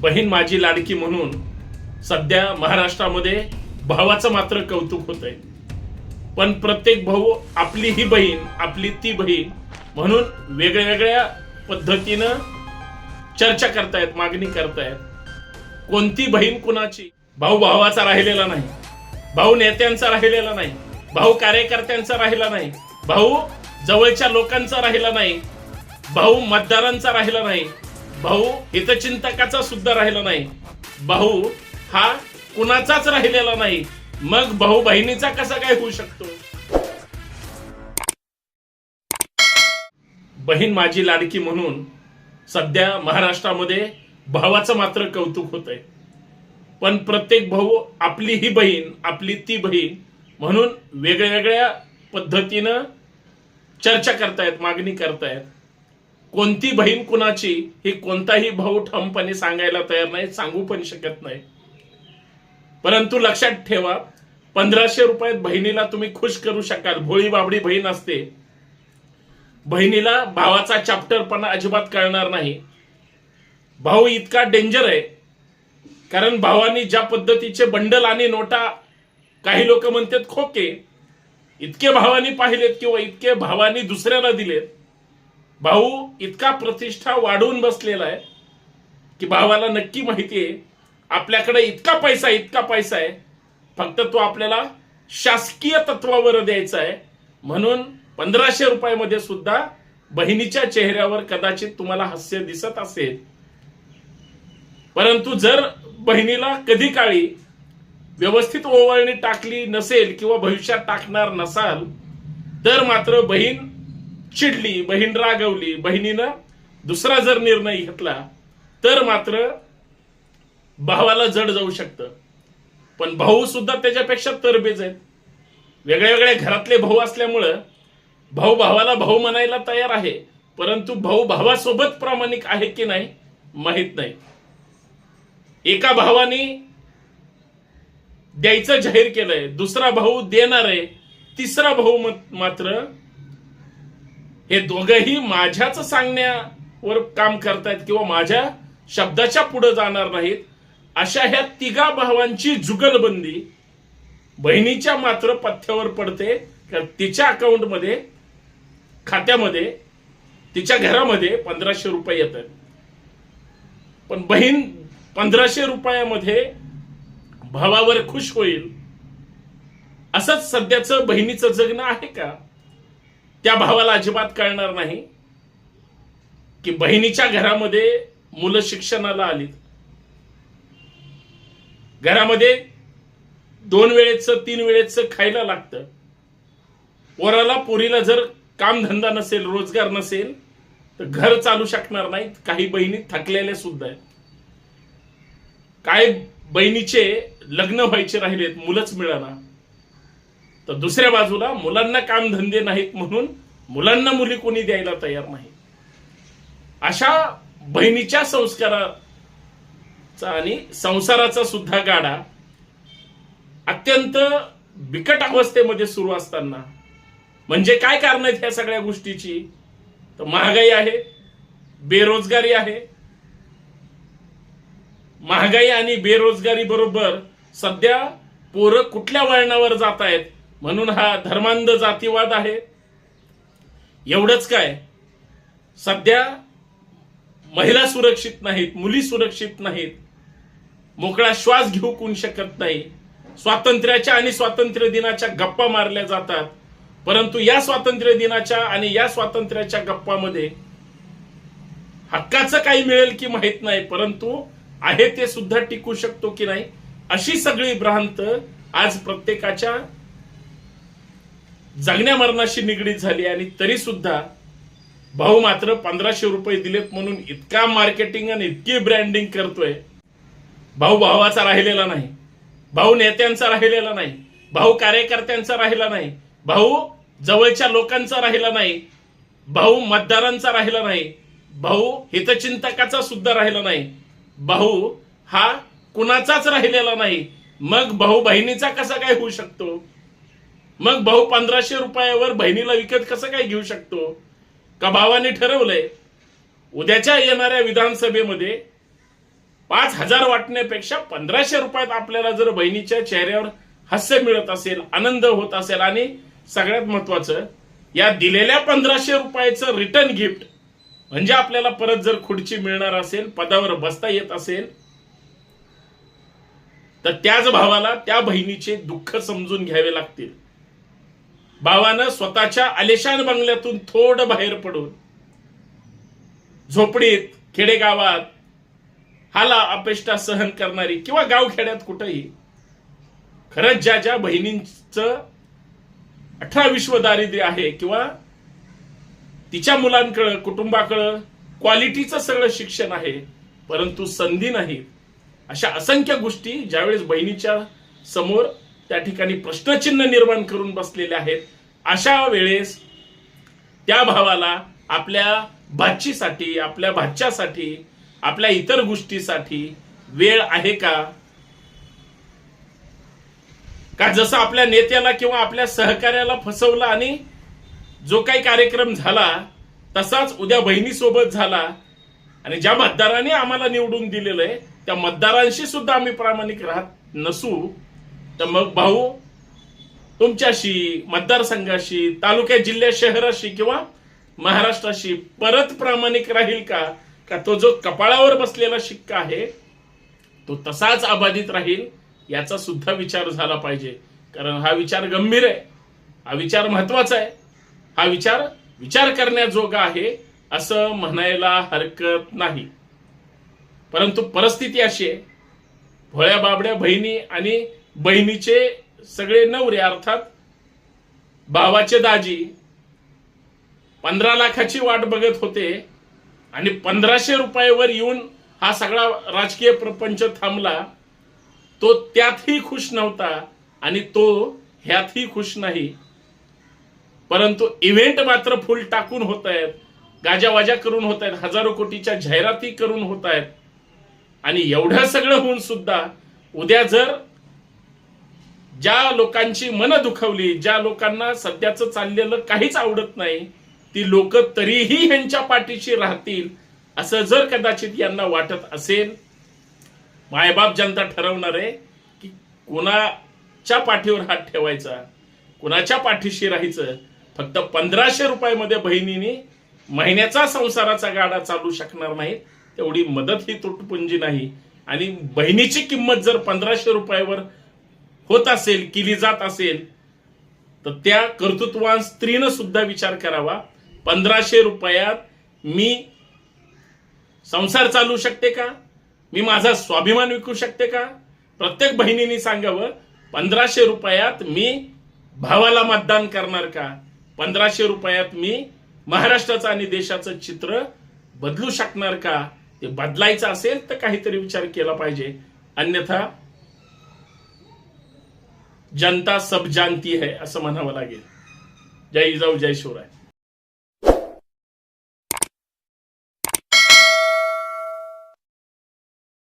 बहीण माझी लाडकी म्हणून सध्या महाराष्ट्रामध्ये भावाचं मात्र कौतुक होत आहे पण प्रत्येक भाऊ आपली ही बहीण आपली ती बहीण म्हणून वेगळ्या वेगळ्या पद्धतीनं चर्चा करतायत मागणी करतायत. कोणती बहीण कुणाची? भाऊ भावाचा राहिलेला नाही. भाऊ नेत्यांचा राहिलेला नाही. भाऊ कार्यकर्त्यांचा राहिला नाही. भाऊ जवळच्या लोकांचा राहिला नाही. भाऊ मतदारांचा राहिला नाही. भाऊ हितचिंतकाचा सुद्धा राहिला नाही. भाऊ हा कुणाचाच राहिलेला नाही. मग भाऊ बहिणीचा कसा काय होऊ शकतो? बहीण माझी लाडकी म्हणून सध्या महाराष्ट्रामध्ये भावाचं मात्र कौतुक होत आहे पण प्रत्येक भाऊ आपली ही बहीण आपली ती बहीण म्हणून वेगळ्या वेगळ्या पद्धतीनं चर्चा करतायत मागणी करतायत. कोणती बहीण कुणाची ही कोणताही भाऊ ठामपणे सांगायला तयार नाही सांगू पण शकत नाही. परंतु लक्षात ठेवा पंधराशे रुपयात बहिणीला तुम्ही खुश करू शकाल. भोळी बाबडी बहीण असते. बहिणीला भावाचा चॅप्टरपणा अजिबात कळणार नाही. भाऊ इतका डेंजर आहे. कारण भावानी ज्या पद्धतीचे बंडल आणि नोटा काही लोक म्हणतात खोके इतके भावानी पाहिलेत किंवा इतके भावानी दुसऱ्याला दिलेत भाऊ इतका प्रतिष्ठा वाढवून बसलेला आहे की भावाला नक्की माहिती आहे आपल्याकडे इतका पैसा इतका पैसा आहे. फक्त तो आपल्याला शासकीय तत्वावर द्यायचा आहे. म्हणून पंधराशे रुपयामध्ये सुद्धा बहिणीच्या चेहऱ्यावर कदाचित तुम्हाला हास्य दिसत असेल. परंतु जर बहिणीला कधी काळी व्यवस्थित ओवाळणी टाकली नसेल किंवा भविष्यात टाकणार नसाल तर मात्र बहीण चिडली बहीण रागवली बहिणीनं दुसरा जर निर्णय घेतला तर मात्र भावाला जड जाऊ शकतं. पण भाऊ सुद्धा त्याच्यापेक्षा तरबेज आहेत. वेगळ्या वेगळ्या घरातले भाऊ असल्यामुळं भाऊ भावाला भाऊ म्हणायला तयार आहे परंतु भाऊ भावासोबत प्रामाणिक आहे की नाही माहीत नाही. एका भावाने द्यायचं जाहीर केलंय दुसरा भाऊ देणार आहे तिसरा भाऊ मात्र हे दोघंही माझ्याच सांगण्यावर काम करतायत किंवा माझ्या शब्दाच्या पुढे जाणार नाहीत. अशा ह्या तिघा भावांची जुगलबंदी बहिणीच्या मात्र पथ्यावर पडते. कारण तिच्या अकाउंटमध्ये खात्यामध्ये तिच्या घरामध्ये पंधराशे रुपये येतात. पण बहीण पंधराशे रुपयामध्ये भावावर खुश होईल. असंच सध्याचं बहिणीचं जगणं आहे का? त्या भावाला अजिबात कळणार नाही की बहिणीच्या घरामध्ये मुलं शिक्षणाला आलीत. घरामध्ये दोन वेळेचं तीन वेळेचं खायला लागतं. पोराला पोरीला जर कामधंदा नसेल रोजगार नसेल तर घर चालू शकणार नाहीत. काही बहिणी थकलेल्या सुद्धा आहेत. काय बहिणीचे लग्न व्हायचे राहिलेत मुलंच मिळाला. तर दुसऱ्या बाजूला मुलांना कामधंदे नाहीत म्हणून मुलांना मुली कोणी द्यायला तयार नाही. अशा बहिणीच्या संस्काराचा आणि संसाराचा सुद्धा गाडा अत्यंत बिकट अवस्थेमध्ये सुरू असताना म्हणजे काय कारण आहेत ह्या सगळ्या गोष्टीची? तर महागाई आहे बेरोजगारी आहे. महागाई आणि बेरोजगारी बरोबर सध्या पोरं कुठल्या वळणावर जात आहेत म्हणून हा धर्मांध जातीवाद आहे. एवढंच काय सध्या महिला सुरक्षित नाहीत मुली सुरक्षित नाहीत मोकळा श्वास घेऊ कोण शकत नाही. स्वातंत्र्याच्या आणि स्वातंत्र्य दिनाच्या गप्पा मारल्या जातात. परंतु या स्वातंत्र्य दिनाच्या आणि या स्वातंत्र्याच्या गप्पामध्ये हक्काचं काही मिळेल की माहीत नाही परंतु आहे ते सुद्धा टिकू शकतो की नाही अशी सगळी भ्रांत आज प्रत्येकाच्या जगण्या मरणाशी निगडीत झाली आणि तरी सुद्धा भाऊ मात्र पंधराशे रुपये दिलेत म्हणून इतका मार्केटिंग आणि इतकी ब्रँडिंग करतोय. भाऊ भावाचा राहिलेला नाही. भाऊ नेत्यांचा राहिलेला नाही. भाऊ कार्यकर्त्यांचा राहिला नाही. भाऊ जवळच्या लोकांचा राहिला नाही. भाऊ मतदारांचा राहिला नाही. भाऊ हितचिंतकाचा सुद्धा राहिला नाही. भाऊ हा कुणाचाच राहिलेला नाही. मग भाऊ बहिणीचा कसा काय होऊ शकतो? मग भाऊ पंधराशे रुपयावर बहिणीला विकत कसं काय घेऊ शकतो? का भावाने ठरवलंय? उद्याच्या येणाऱ्या विधानसभेमध्ये पाच हजार वाटण्यापेक्षा पंधराशे रुपयात आपल्याला जर बहिणीच्या चेहऱ्यावर हास्य मिळत असेल आनंद होत असेल आणि सगळ्यात महत्वाचं या दिलेल्या पंधराशे रुपयाचं रिटर्न गिफ्ट म्हणजे आपल्याला परत जर खुर्ची मिळणार असेल पदावर बसता येत असेल तर त्याच भावाला त्या बहिणीचे दुःख समजून घ्यावे लागतील. भावानं स्वतःच्या आलेशान बंगल्यातून थोडं बाहेर पडून झोपडीत खेडेगावात हाला अपेष्टा सहन करणारी किंवा गावखेड्यात कुठंही खरंच ज्या ज्या बहिणींचं अठरा विश्व दारिद्र्य आहे किंवा तिच्या मुलांकडं कुटुंबाकडं क्वालिटीचं सगळं शिक्षण आहे परंतु संधी नाही अशा असंख्य गोष्टी ज्यावेळेस बहिणीच्या समोर त्या ठिकाणी प्रश्नचिन्ह निर्माण करून बसलेले आहेत. अशा वेळेस त्या भावाला आपल्या भाचीसाठी आपल्या भाच्यासाठी आपल्या इतर गोष्टीसाठी वेळ आहे का? का जसं आपल्या नेत्याला किंवा आपल्या सहकार्याला फसवलं आणि जो काही कार्यक्रम झाला तसाच उद्या बहिणीसोबत झाला आणि ज्या मतदारांनी आम्हाला निवडून दिलेलं आहे त्या मतदारांशी सुद्धा आम्ही प्रामाणिक राहत नसू तर मग भाऊ तुमच्याशी मतदारसंघाशी तालुक्या जिल्ह्या शहराशी किंवा महाराष्ट्राशी परत प्रामाणिक राहील का? का तो जो कपाळावर बसलेला शिक्का आहे तो तसाच अबाधित राहील? याचा सुद्धा विचार झाला पाहिजे. कारण हा विचार गंभीर आहे. हा विचार महत्त्वाचा आहे. हा विचार विचार करण्याजोगा आहे असं म्हणायला हरकत नाही. परंतु परिस्थिती अशी आहे. भोळ्या बाबड्या बहिणी आणि बहिणीचे सगळे नवरे अर्थात भावाचे दाजी पंधरा लाखाची वाट बघत होते आणि पंधराशे रुपयावर येऊन हा सगळा राजकीय प्रपंच थांबला तो त्यातही खुश नव्हता आणि तो ह्यातही खुश नाही. परंतु इव्हेंट मात्र फुल टाकून होत आहेत गाजावाजा करून होत आहेत हजारो कोटीच्या जाहिराती करून होत आहेत आणि एवढं सगळं होऊन सुद्धा उद्या जर ज्या लोकांची मनं दुखवली ज्या लोकांना सध्याचं चाललेलं काहीच आवडत नाही ती लोक तरीही ह्यांच्या पाठीशी राहतील असं जर कदाचित यांना वाटत असेल मायबाप जनता ठरवणार आहे की कोणाच्या पाठीवर हात ठेवायचा कुणाच्या पाठीशी राहायचं फक्त पंधराशे रुपयामध्ये बहिणीने महिन्याचा संसाराचा गाडा चालू शकणार नाही तेवढी मदत ही तुटपुंजी नाही. आणि बहिणीची किंमत जर पंधराशे रुपयावर होत असेल केली जात असेल तर त्या कर्तृत्वान स्त्रीनं सुद्धा विचार करावा. पंधराशे रुपयात मी संसार चालू शकते का? मी माझा स्वाभिमान विकू शकते का? प्रत्येक बहिणीने सांगावं पंधराशे रुपयात मी भावाला मतदान करणार का? पंधराशे रुपयात मी महाराष्ट्राचं आणि देशाचं चित्र बदलू शकणार का? ते बदलायचं असेल तर काहीतरी विचार केला पाहिजे. अन्यथा जनता सब जानती है असं म्हणावं लागेल. जय जाऊ जय शिवराय.